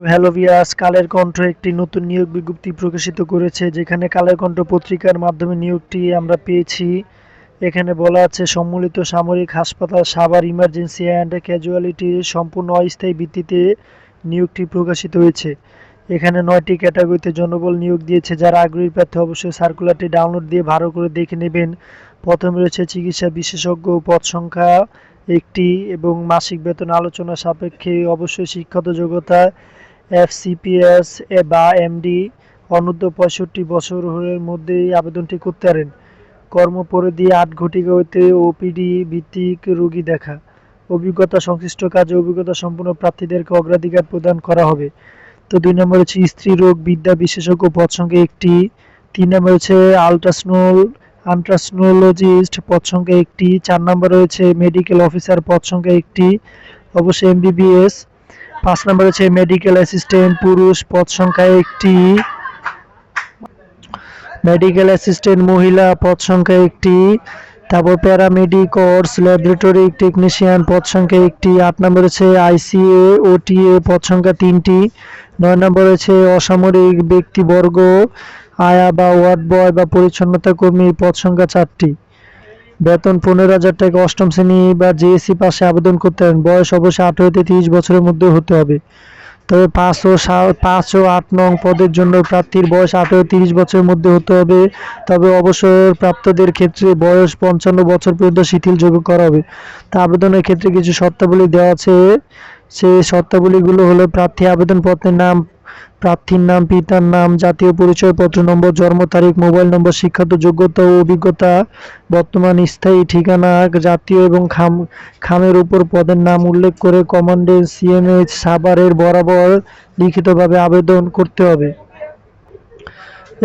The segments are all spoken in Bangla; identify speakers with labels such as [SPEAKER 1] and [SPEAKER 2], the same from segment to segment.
[SPEAKER 1] হ্যালো ভিয়াস কালের কণ্ঠ একটি নতুন নিয়োগ বিজ্ঞপ্তি প্রকাশিত করেছে, যেখানে কালের কণ্ঠ পত্রিকার মাধ্যমে নিয়োগটি আমরা পেয়েছি। এখানে বলা আছে, সম্মিলিত সামরিক হাসপাতাল, সাভার ইমার্জেন্সি অ্যান্ড ক্যাজুয়ালিটি সম্পূর্ণ অস্থায়ী ভিত্তিতে নিয়োগটি প্রকাশিত হয়েছে। এখানে নয়টি ক্যাটাগরিতে জনবল নিয়োগ দিয়েছে, যারা আগ্রহী প্রার্থী অবশ্যই সার্কুলারটি ডাউনলোড দিয়ে ভালো করে দেখে নেবেন। প্রথমে রয়েছে চিকিৎসা বিশেষজ্ঞ পদ সংখ্যা একটি এবং মাসিক বেতন আলোচনা সাপেক্ষে অবশ্যই শিক্ষাগত যোগ্যতা এফসিপিএস বা এমডি অনূর্ধ্ব পঁয়ষট্টি বছরের মধ্যেই আবেদনটি করতে পারেন। কর্মপরিধি আট ঘটিকা হইতে ওপিডি ভিত্তিক রোগী দেখা। অভিজ্ঞতা সংশ্লিষ্ট কাজে অভিজ্ঞতা সম্পন্ন প্রার্থীদেরকে অগ্রাধিকার প্রদান করা হবে। তো দুই নম্বর হচ্ছে স্ত্রী রোগ বিদ্যা বিশেষজ্ঞ পদ একটি। তিন নম্বর হচ্ছে আলট্রাসনোল আলট্রাসনোলজিস্ট সংখ্যা একটি। চার নম্বর রয়েছে মেডিকেল অফিসার পদ একটি। অবশ্যই এমবিবিএস পাঁচ নম্বর হচ্ছে মেডিকেল অ্যাসিস্ট্যান্ট পুরুষ, পদ সংখ্যা একটি। মেডিকেল অ্যাসিস্ট্যান্ট মহিলা, পদ সংখ্যা একটি। তারপর প্যারামেডিক কোর্স ল্যাবরেটরি টেকনিশিয়ান পদ সংখ্যা একটি। আট নম্বর হচ্ছে আইসিএ ওটিএ পদ সংখ্যা তিনটি। নয় নম্বর হচ্ছে অসামরিক ব্যক্তিবর্গ, আয়া বা ওয়ার্ড বয় বা পরিচ্ছন্নতা কর্মী, পদ সংখ্যা চারটি। বেতন পনেরো হাজার টাকা অষ্টম শ্রেণি বা জিএসসি পাশে আবেদন করতে পারেন। বয়স অবশ্যই আঠারো থেকে তিরিশ বছরের মধ্যে হতে হবে। তবে পাঁচ ও পাঁচ ও আট নং পদের জন্য প্রার্থীর বয়স আঠারো তিরিশ বছরের মধ্যে হতে হবে। তবে অবসর প্রাপ্তদের ক্ষেত্রে বয়স পঞ্চান্ন বছর পর্যন্ত শিথিল শিথিলযোগ্য করা হবে। তা আবেদনের ক্ষেত্রে কিছু শর্তাবলী দেওয়া আছে। সেই শর্তাবলীগুলো হলো প্রার্থী আবেদনপত্রের নাম প্রার্থীর নাম, পিতার নাম, জাতীয় পরিচয়পত্র নম্বর, জন্ম তারিখ, মোবাইল নম্বর শিক্ষাগত যোগ্যতা ও অভিজ্ঞতা, বর্তমান স্থায়ী ঠিকানা, জাতীয় এবং খাম, খামের উপর পদের নাম উল্লেখ করে কমান্ডেন্ট সিএমএইচ সাভারের বরাবর লিখিতভাবে আবেদন করতে হবে।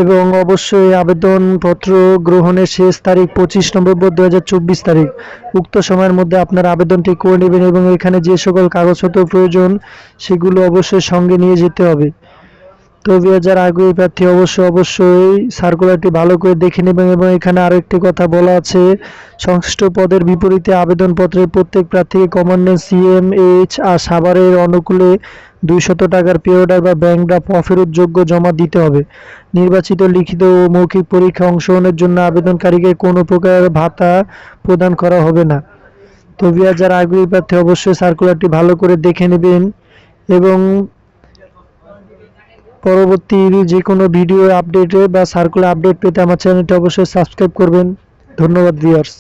[SPEAKER 1] এবং অবশ্যই আবেদনপত্র গ্রহণের শেষ তারিখ পঁচিশ নভেম্বর দু হাজার চব্বিশ তারিখ। উক্ত সময়ের মধ্যে আপনার আবেদনটি করে নেবেন এবং এখানে যে সকল কাগজপত্র প্রয়োজন, সেগুলো অবশ্যই সঙ্গে নিয়ে যেতে হবে। তো যারা আগ্রহী প্রার্থী, অবশ্যই অবশ্যই সার্কুলারটি ভালো করে দেখে নেবেন এবং এখানে আরও একটি কথা বলা আছে। সংশ্লিষ্ট পদের বিপরীতে আবেদনপত্রের প্রত্যেক প্রার্থীকে কমান্ডেন্ট সিএমএইচ আর সাভারের অনুকূলে দুইশত টাকার পে অর্ডার বা ব্যাংক ড্রাফট অফেরতযোগ্য জমা দিতে হবে। নির্বাচিত, লিখিত ও মৌখিক পরীক্ষা অংশগ্রহণের জন্য আবেদনকারীকে কোনো প্রকার ভাতা প্রদান করা হবে না। তো বিয়ার যারা আগ্রহী প্রার্থী অবশ্যই সার্কুলারটি ভালো করে দেখে নেবেন এবং পরবর্তী যে কোনো ভিডিও আপডেটে বা সার্কুলার আপডেট পেতে আমার চ্যানেলটি অবশ্যই সাবস্ক্রাইব করবেন। ধন্যবাদ ভিউয়ার্স